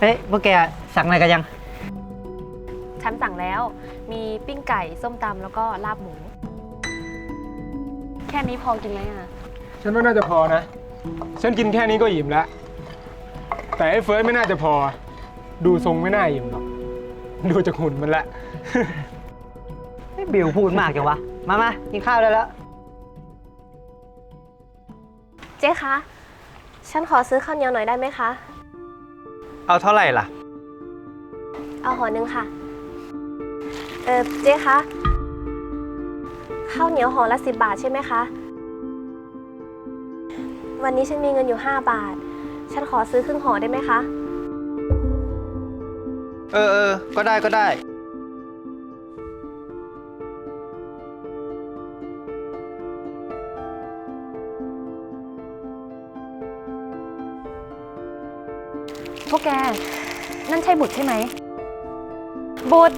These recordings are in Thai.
เฮ้ยพวกแกสั่งอะไรกันยัง ฉันสั่งแล้ว มีปิ้งไก่ ส้มตำแล้วก็ลาบหมู แค่นี้พอกินไหมอะ ฉันว่าน่าจะพอนะ ฉันกินแค่นี้ก็อิ่มแล้ว แต่ไอ้เฟิร์สไม่น่าจะพอ ดูทรงไม่น่าอิ่มหรอก ดูจากหุ่นมันละ ไม่บิวพูดมากจังวะ มามากินข้าวได้แล้ว เจ๊คะ ฉันขอซื้อข้าวเหนียวหน่อยได้ไหมคะ เอาเท่าไหร่ล่ะ เอาห่อหนึ่งค่ะ เออเจ๊คะข้าวเหนียวห่อละสิบบาทใช่ไหมคะ วันนี้ฉันมีเงินอยู่5บาท ฉันขอซื้อครึ่งห่อได้ไหมคะ เออเออก็ได้ก็ได้ พวกแก นั่นใช่บุตรใช่ไหม บุตร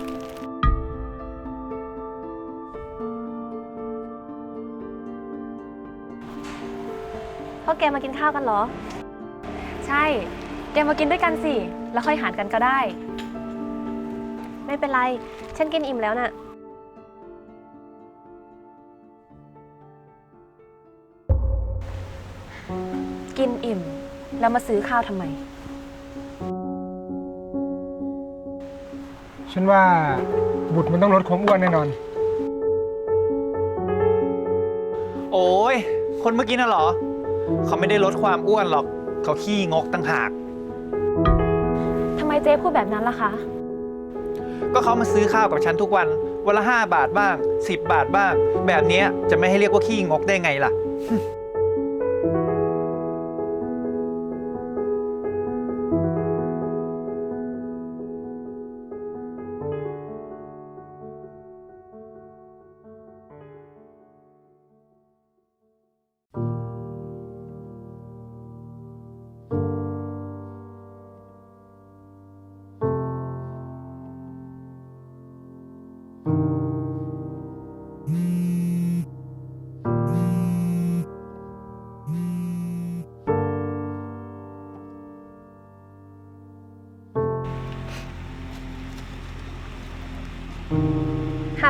พวกแกมากินข้าวกันเหรอ ใช่ แกมากินด้วยกันสิ แล้วค่อยหารกันก็ได้ ไม่เป็นไร ฉันกินอิ่มแล้วน่ะ กินอิ่ม แล้วมาซื้อข้าวทำไม ฉันว่าบุตรมันต้องลดความอ้วนแน่นอน โอ้ย คนเมื่อกี้น่ะเหรอ เขาไม่ได้ลดความอ้วนหรอก เขาขี้งกตั้งหาก ทำไมเจ๊พูดแบบนั้นล่ะคะ ก็เขามาซื้อข้าวกับฉันทุกวัน วันละ 5 บาทบ้าง 10 บาทบ้าง แบบเนี้ยจะไม่ให้เรียกว่าขี้งกได้ไงล่ะ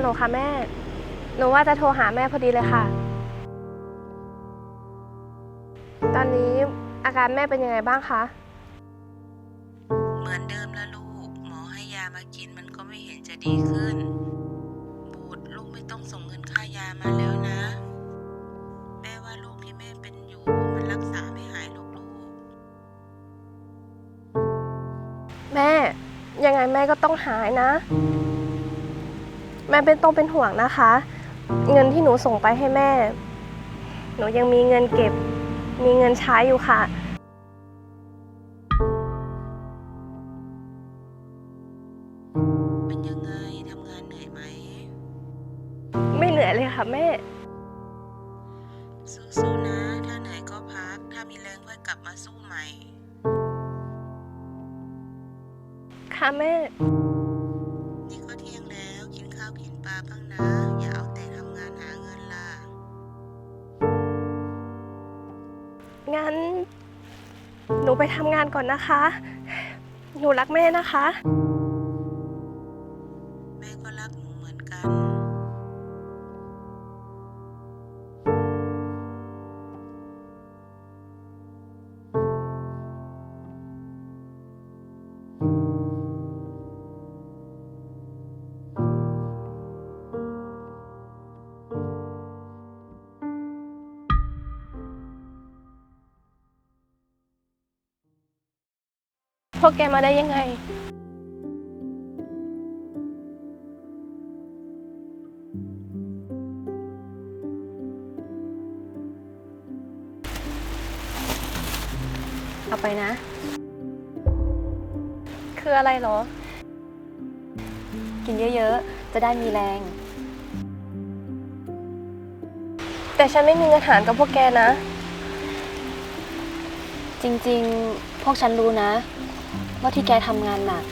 หลค่ะแม่ หนูว่าจะโทรหาแม่พอดีเลยค่ะ ตอนนี้อาการแม่เป็นยังไงบ้างคะ เหมือนเดิมแล้วลูก หมอให้ยามากินมันก็ไม่เห็นจะดีขึ้น บูดลูกไม่ต้องส่งเงินค่ายามาแล้วนะ แม่ว่าลูกที่แม่เป็นอยู่มันรักษาไม่หายหรอกลูก แม่ ยังไงแม่ก็ต้องหายนะ แม่เป็นต้องเป็นห่วงนะคะ เงินที่หนูส่งไปให้แม่ หนูยังมีเงินเก็บ มีเงินใช้อยู่ค่ะ เป็นยังไงทำงานเหนื่อยไหม ไม่เหนื่อยเลยค่ะแม่ สู้ๆนะ ถ้าเหนื่อยก็พัก ถ้ามีแรงค่อยกลับมาสู้ใหม่ ค่ะแม่ งั้น หนูไปทำงานก่อนนะคะ หนูรักแม่นะคะ พวกแกมาได้ยังไง เอาไปนะ คืออะไรเหรอ กินเยอะๆ จะได้มีแรง แต่ฉันไม่มีเงินหารกับพวกแกนะ จริงๆ พวกฉันรู้นะ ว่าที่แกทำงานหนัก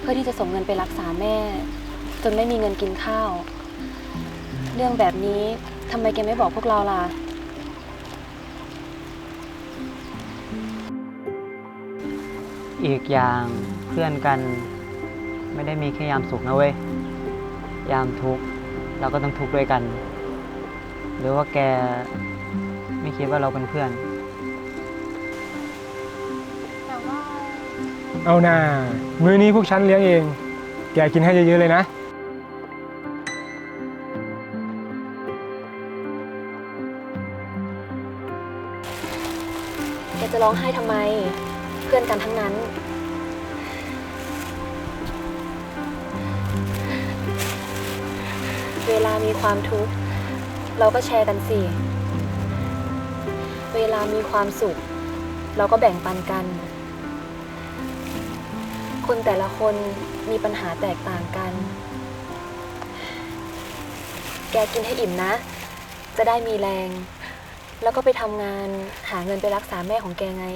เพื่อที่จะส่งเงินไปรักษาแม่ จนไม่มีเงินกินข้าว เรื่องแบบนี้ทำไมแกไม่บอกพวกเราล่ะ อีกอย่างเพื่อนกันไม่ได้มีแค่ยามสุขนะเว้ย ยามทุกข์เราก็ต้องทุกข์ด้วยกัน หรือว่าแกไม่คิดว่าเราเป็นเพื่อน เอาหน่ามื้อนี้พวกฉันเลี้ยงเอง แกกินให้เยอะๆเลยนะ แกจะร้องไห้ทำไม เพื่อนกันทั้งนั้น เวลามีความทุกข์ เราก็แชร์กันสิ เวลามีความสุข เราก็แบ่งปันกัน คนแต่ละคนมีปัญหาแตกต่างกัน แกกินให้อิ่มนะ จะได้มีแรง แล้วก็ไปทำงานหาเงินไปรักษาแม่ของแกไง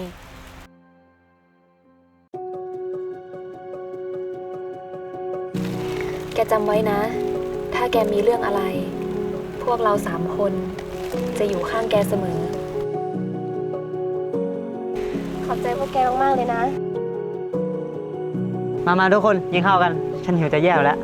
แกจำไว้นะ ถ้าแกมีเรื่องอะไร พวกเราสามคนจะอยู่ข้างแกเสมอ ขอบใจพวกแกมาก ๆ เลยนะ มามาทุกคนกินข้าวกัน ฉันหิวจะแย่แล้ว